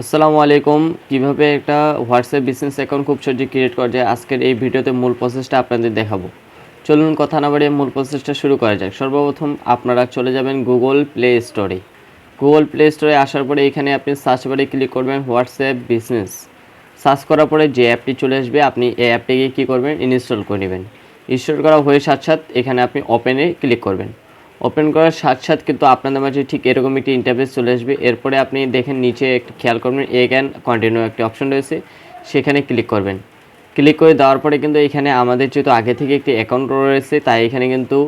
আসসালামু আলাইকুম। কীভাবে একটা হোয়াটসঅ্যাপ বিজনেস অ্যাকাউন্ট খুব সহজে ক্রিয়েট করা যায়? আজকের এই ভিডিওতে মূল প্রসেসটা আপনাদের দেখাবো। চলুন কথা না বাড়িয়ে মূল প্রসেসটা শুরু করা যাক। সর্বপ্রথম আপনারা চলে যাবেন গুগল প্লে স্টোরে গুগল প্লে স্টোরে আসার পরে এখানে আপনি সার্চ বারে ক্লিক করবেন হোয়াটসঅ্যাপ বিজনেস সার্চ করার পরে যে অ্যাপটি চলে আসবে, আপনি এই অ্যাপটিকে কী করবেন? ইনস্টল করে নেবেন। ইনস্টল করা হয়ে সাথে সাথে এখানে আপনি ওপেনে ক্লিক করবেন। ওপেন করার সাথে সাথে কিন্তু আপনাদের মাঝে ঠিক এরকম একটি ইন্টারফেস চলে আসবে। এরপরে আপনি দেখেন নিচে একটি খেয়াল করবেন, এ ক্যান কন্টিনিউ একটি অপশন রয়েছে। সেখানে ক্লিক করবেন। ক্লিক করে দেওয়ার পরে কিন্তু এখানে আমাদের যেহেতু আগে থেকে একটি অ্যাকাউন্ট রয়েছে, তাই এখানে কিন্তু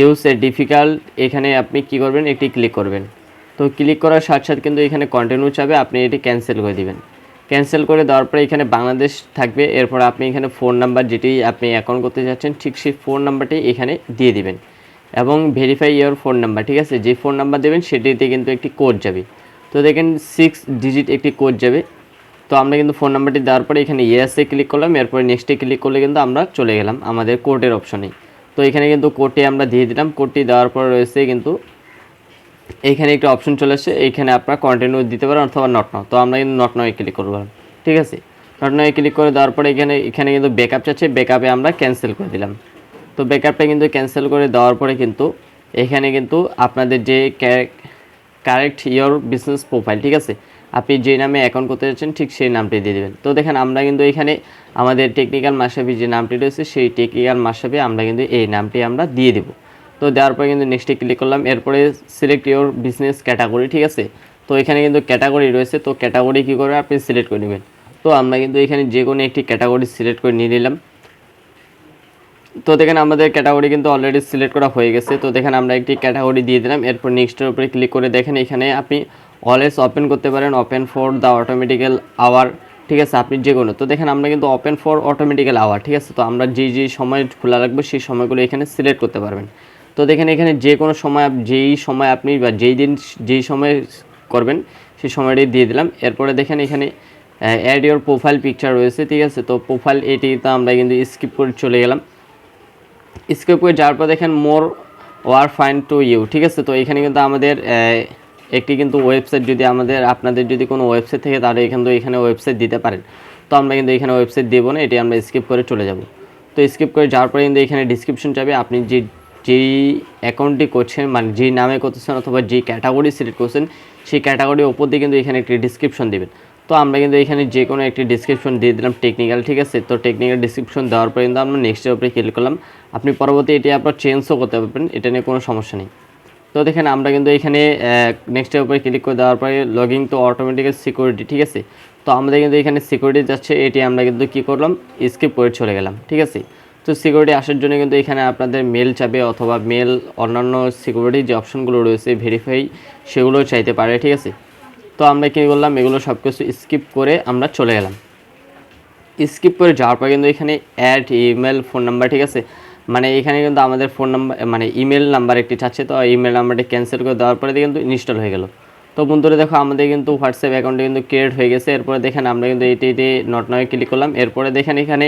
ইউজ এ ডিফিকাল্ট এখানে আপনি কি করবেন, একটি ক্লিক করবেন। তো ক্লিক করার সাথে সাথে কিন্তু এখানে কন্টিনিউ চাবে, আপনি এটি ক্যান্সেল করে দিবেন। ক্যান্সেল করে দেওয়ার পরে এখানে বাংলাদেশ থাকবে, এরপর আপনি এখানে ফোন নাম্বার যেটি আপনি অ্যাকাউন্ট করতে যাচ্ছেন, ঠিক সেই ফোন নাম্বারটি এখানে দিয়ে দিবেন। এবং ভেরিফাই ইয়োর ফোন নাম্বার ঠিক আছে? যে ফোন নাম্বার দেবেন, সেটিতে কিন্তু একটি কোড যাবে। তো দেখেন সিক্স ডিজিট একটি কোড যাবে। তো আমরা কিন্তু ফোন নাম্বারটি দেওয়ার পরে এখানে ইয়েসে ক্লিক করলাম, এরপরে নেক্সটে ক্লিক করলে কিন্তু আমরা চলে গেলাম আমাদের কোডের অপশনে তো এখানে কিন্তু কোডটি আমরা দিয়ে দিলাম। কোডটি দেওয়ার পর রয়েছে কিন্তু এইখানে একটা অপশন চলে আসছে এইখানে আপনারা কন্টিনিউ দিতে পারেন অথবা নট নাও তো আমরা কিন্তু নট নয় ক্লিক করব ঠিক আছে? নট নয় ক্লিক করে দেওয়ার পরে এখানে এখানে কিন্তু ব্যাকআপ চাচ্ছে। ব্যাকআপে আমরা ক্যান্সেল করে দিলাম। তো ব্যাকআপটা কিন্তু ক্যান্সেল করে দেওয়ার পরে কিন্তু এখানে কিন্তু আপনাদের যে কারেক্ট ইয়োর বিজনেস প্রোফাইল ঠিক আছে? আপনি যে নামে অ্যাকাউন্ট করতে যাচ্ছেন, ঠিক সেই নামটি দিয়ে দেবেন। তো দেখেন, আমরা কিন্তু এখানে আমাদের টেকনিক্যাল মাসাবি যে নামটি রয়েছে, সেই টেকনিক্যাল মাসাবি আমরা কিন্তু এই নামটি আমরা দিয়ে দেবো। তো দেওয়ার পরে কিন্তু নেক্সটে ক্লিক করলাম, এরপরে সিলেক্ট ইয়োর বিজনেস ক্যাটাগরি ঠিক আছে? তো এখানে কিন্তু ক্যাটাগরি রয়েছে, তো ক্যাটাগরি কী করে আপনি সিলেক্ট করে নেবেন। তো আমরা কিন্তু এখানে যে কোনো একটি ক্যাটাগরি সিলেক্ট করে নিয়ে নিলাম। তো দেখেন আমাদের ক্যাটাগরি কিন্তু অলরেডি সিলেক্ট করা হয়ে গেছে। তো দেখেন আমরা একটি ক্যাটাগরি দিয়ে দিলাম। এরপর নেক্সটের উপরে ক্লিক করে দেখেন এখানে আপনি অলওয়েজ ওপেন করতে পারেন। Open for the automatical hour ঠিক আছে? আপনি যে কোনো তো দেখেন আমরা কিন্তু ওপেন ফর অটোমেটিক্যাল আওয়ার ঠিক আছে? তো আমরা যে যে সময় খোলা রাখব সেই সময়গুলো এখানে সিলেক্ট করতে পারবেন। তো দেখেন এখানে যে কোনো সময় যেই সময় আপনি বা যেই দিন যেই সময় করবেন, সেই সময়টি দিয়ে দিলাম। এরপরে দেখেন এখানে অ্যাড ইওর প্রোফাইল পিকচার রয়েছে, ঠিক আছে? তো প্রোফাইল এটি তো আমরা কিন্তু স্কিপ করে চলে গেলাম। স্কিপ করে যাওয়ার পর দেখেন more war fine to you ঠিক আছে? তো এখানে কিন্তু আমাদের একটি কিন্তু ওয়েবসাইট যদি আমাদের, আপনাদের যদি কোনো ওয়েবসাইট থেকে, তাহলে এখানে তো এখানে ওয়েবসাইট দিতে পারেন। তো আমরা কিন্তু এখানে ওয়েবসাইট দেবো না, এটি আমরা স্কিপ করে চলে যাব। তো স্কিপ করে যাওয়ার পরে কিন্তু এখানে ডিসক্রিপশন চাবে আপনি যে, যেই অ্যাকাউন্টটি করছেন মানে যেই নামে করতেছেন অথবা যেই ক্যাটাগরি সিলেক্ট করছেন, সেই ক্যাটাগরির ওপর দিয়ে কিন্তু এখানে একটি ডিসক্রিপশন দেবেন। তো আমরা কিন্তু এখানে যে কোনো একটি ডিসক্রিপশন দিয়ে দিলাম টেকনিক্যাল ঠিক আছে? তো টেকনিক্যাল ডিসক্রিপশন দেওয়ার পর কিন্তু আমরা নেক্সটের উপরে ক্লিক করলাম। আপনি পরবর্তী এটি আপনার চেঞ্জও করতে পারবেন, এটা নিয়ে কোনো সমস্যা নেই। তো দেখেন, আমরা কিন্তু এখানে নেক্সটের উপরে ক্লিক করে দেওয়ার পরে লগিং তো অটোমেটিক্যাল সিকিউরিটি ঠিক আছে? তো আমাদের কিন্তু এখানে সিকিউরিটি যাচ্ছে, এটি আমরা কিন্তু কী করলাম? স্কিপ করে চলে গেলাম, ঠিক আছে? তো সিকিউরিটি আসার জন্য কিন্তু এখানে আপনাদের মেল চাবে অথবা মেল অন্যান্য সিকিউরিটি যে অপশনগুলো রয়েছে ভেরিফাই সেগুলো চাইতে পারে, ঠিক আছে? তো আমরা কী করলাম? এগুলো সব কিছু স্কিপ করে আমরা চলে গেলাম। স্কিপ করে যাওয়ার পর কিন্তু এখানে অ্যাড ইমেল ফোন নাম্বার ঠিক আছে? মানে এখানে কিন্তু আমাদের ফোন নাম্বার মানে ইমেল নাম্বার একটি চাচ্ছে, তো ইমেল নাম্বারটি ক্যান্সেল করে দেওয়ার পরে কিন্তু ইনস্টল হয়ে গেল। তো বন্ধুরা দেখো, আমাদের কিন্তু হোয়াটসঅ্যাপ অ্যাকাউন্টে কিন্তু ক্রিয়েট হয়ে গেছে। এরপরে দেখেন আমরা কিন্তু এটি এটি নট নয় ক্লিক করলাম। এরপরে দেখেন এখানে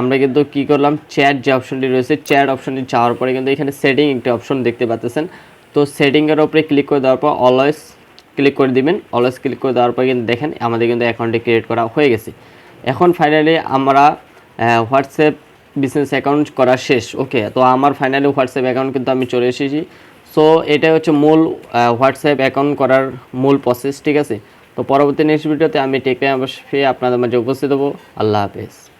আমরা কিন্তু কি করলাম? চ্যাট যে অপশনটি রয়েছে চ্যাট অপশনটি চাওয়ার পরে কিন্তু এখানে সেটিং একটি অপশন দেখতে পাচ্ছেন। তো সেটিংয়ের ওপরে ক্লিক করে দেওয়ার পর অলওয়েজ ক্লিক করে দিবেন। অলওয়েজ ক্লিক করে দেওয়ার পর কিন্তু দেখেন আমাদের কিন্তু অ্যাকাউন্টটি ক্রিয়েট করা হয়ে গেছে। এখন ফাইনালি আমরা হোয়াটসঅ্যাপ বিজনেস অ্যাকাউন্ট করা শেষ ওকে তো আমার ফাইনালি হোয়াটসঅ্যাপ অ্যাকাউন্ট কিন্তু আমি চলে এসেছি। সো এটাই হচ্ছে মূল হোয়াটসঅ্যাপ অ্যাকাউন্ট করার মূল প্রসেস ঠিক আছে? তো পরবর্তী নেক্সট ভিডিওতে আমি টেকে আপনাদের মাঝে উপস্থিত হব। আল্লাহ হাফেজ।